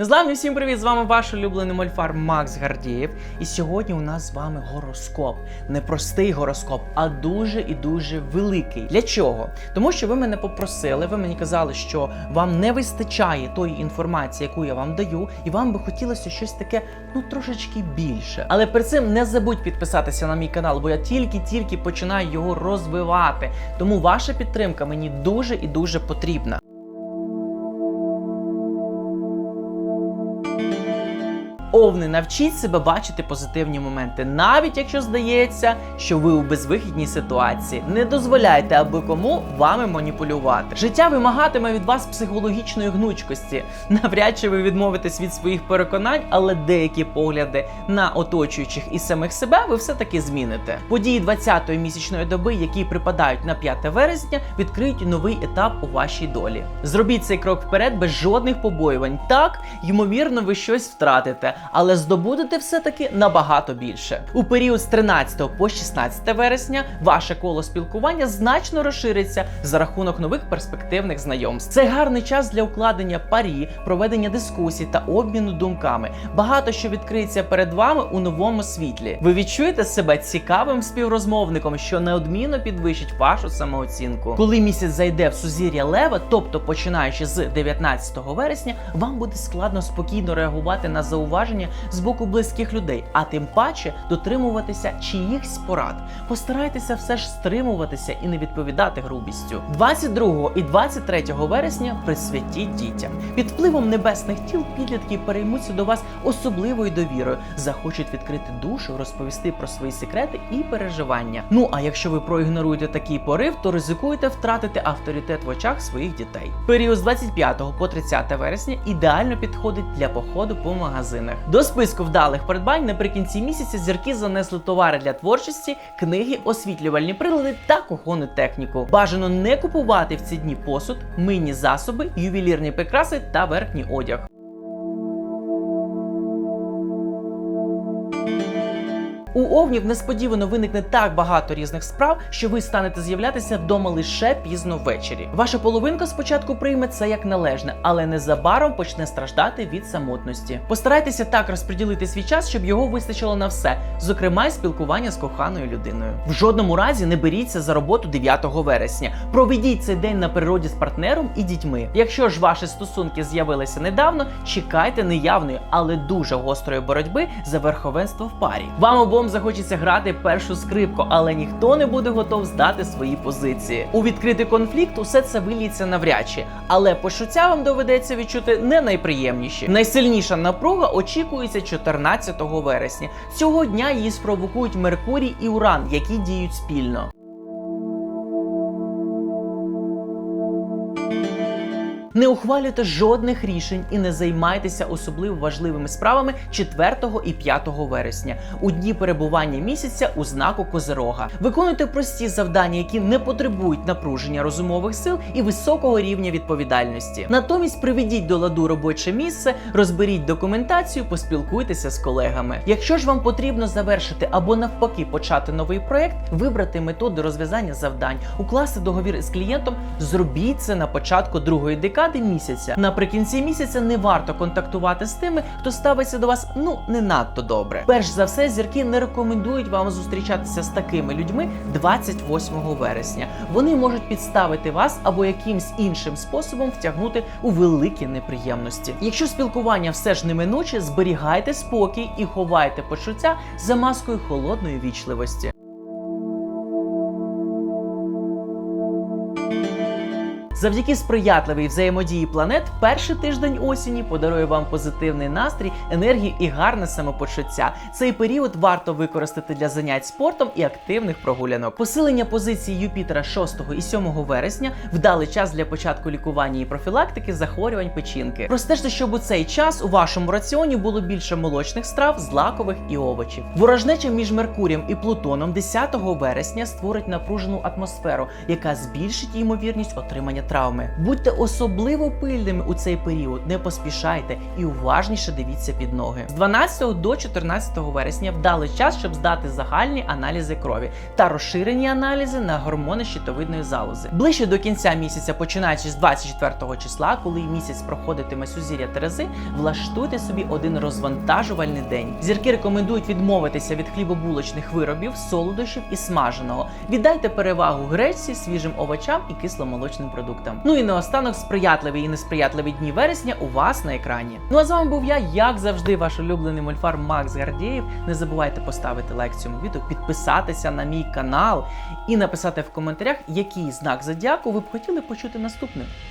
Незламні всім привіт! З вами ваш улюблений мольфар Макс Гардієв. І сьогодні у нас з вами гороскоп. Не простий гороскоп, а дуже і дуже великий. Для чого? Тому що ви мене попросили, ви мені казали, що вам не вистачає тої інформації, яку я вам даю, і вам би хотілося щось таке, ну трошечки більше. Але перед цим не забудь підписатися на мій канал, бо я тільки-тільки починаю його розвивати. Тому ваша підтримка мені дуже і дуже потрібна. Овни, навчіть себе бачити позитивні моменти, навіть якщо здається, що ви у безвихідній ситуації. Не дозволяйте аби кому вами маніпулювати. Життя вимагатиме від вас психологічної гнучкості. Навряд чи ви відмовитесь від своїх переконань, але деякі погляди на оточуючих і самих себе ви все-таки зміните. Події 20-ї місячної доби, які припадають на 5 вересня, відкриють новий етап у вашій долі. Зробіть цей крок вперед без жодних побоювань. Так, ймовірно, ви щось втратите, але здобудете все-таки набагато більше. У період з 13 по 16 вересня ваше коло спілкування значно розшириться за рахунок нових перспективних знайомств. Це гарний час для укладення парі, проведення дискусій та обміну думками. Багато що відкриється перед вами у новому світлі. Ви відчуєте себе цікавим співрозмовником, що неодмінно підвищить вашу самооцінку. Коли місяць зайде в сузір'я лева, тобто починаючи з 19 вересня, вам буде складно спокійно реагувати на зауваження з боку близьких людей, а тим паче дотримуватися чиїхсь порад. Постарайтеся все ж стримуватися і не відповідати грубістю. 22 і 23 вересня присвятіть дітям. Під впливом небесних тіл підлітки переймуться до вас особливою довірою, захочуть відкрити душу, розповісти про свої секрети і переживання. Ну а якщо ви проігноруєте такий порив, то ризикуєте втратити авторитет в очах своїх дітей. Період з 25 по 30 вересня ідеально підходить для походу по магазинах. До списку вдалих придбань наприкінці місяця зірки занесли товари для творчості, книги, освітлювальні прилади та кухонну техніку. Бажано не купувати в ці дні посуд, мийні засоби, ювелірні прикраси та верхній одяг. У овнів несподівано виникне так багато різних справ, що ви станете з'являтися вдома лише пізно ввечері. Ваша половинка спочатку прийме це як належне, але незабаром почне страждати від самотності. Постарайтеся так розподілити свій час, щоб його вистачило на все, зокрема й спілкування з коханою людиною. В жодному разі не беріться за роботу 9 вересня. Проведіть цей день на природі з партнером і дітьми. Якщо ж ваші стосунки з'явилися недавно, чекайте неявної, але дуже гострої боротьби за верховенство в парі. Вам обом захочеться грати першу скрипку, але ніхто не буде готов здати свої позиції. У відкритий конфлікт усе це виліться навряд чи, але почуття вам доведеться відчути не найприємніші. Найсильніша напруга очікується 14 вересня. Цього дня її спровокують Меркурій і Уран, які діють спільно. Не ухвалюйте жодних рішень і не займайтеся особливо важливими справами 4 і 5 вересня у дні перебування місяця у знаку Козирога. Виконуйте прості завдання, які не потребують напруження розумових сил і високого рівня відповідальності. Натомість приведіть до ладу робоче місце, розберіть документацію, поспілкуйтеся з колегами. Якщо ж вам потрібно завершити або навпаки почати новий проект, вибрати методи розв'язання завдань, укласти договір з клієнтом, зробіть це на початку другої декади місяця. Наприкінці місяця не варто контактувати з тими, хто ставиться до вас ну не надто добре. Перш за все, зірки не рекомендують вам зустрічатися з такими людьми 28 вересня. Вони можуть підставити вас або якимсь іншим способом втягнути у великі неприємності. Якщо спілкування все ж неминуче, зберігайте спокій і ховайте почуття за маскою холодної вічливості. Завдяки сприятливій взаємодії планет, перший тиждень осені подарує вам позитивний настрій, енергію і гарне самопочуття. Цей період варто використати для занять спортом і активних прогулянок. Посилення позиції Юпітера 6 і 7 вересня вдалий час для початку лікування і профілактики захворювань печінки. Простежте, щоб у цей час у вашому раціоні було більше молочних страв, злакових і овочів. Ворожнеча між Меркурієм і Плутоном 10 вересня створить напружену атмосферу, яка збільшить ймовірність отримання травми. Будьте особливо пильними у цей період, не поспішайте і уважніше дивіться під ноги. З 12 до 14 вересня вдалий час, щоб здати загальні аналізи крові та розширені аналізи на гормони щитовидної залози. Ближче до кінця місяця, починаючи з 24 числа, коли місяць проходитиме сузір'я Терези, влаштуйте собі один розвантажувальний день. Зірки рекомендують відмовитися від хлібобулочних виробів, солодощів і смаженого. Віддайте перевагу гречці, свіжим овочам і кисломолочним продуктам. Ну і наостанок сприятливі і несприятливі дні вересня у вас на екрані. Ну а з вами був я, як завжди, ваш улюблений мольфар Макс Гардієв. Не забувайте поставити лайк цьому відео, підписатися на мій канал і написати в коментарях, який знак зодіаку ви б хотіли почути наступним.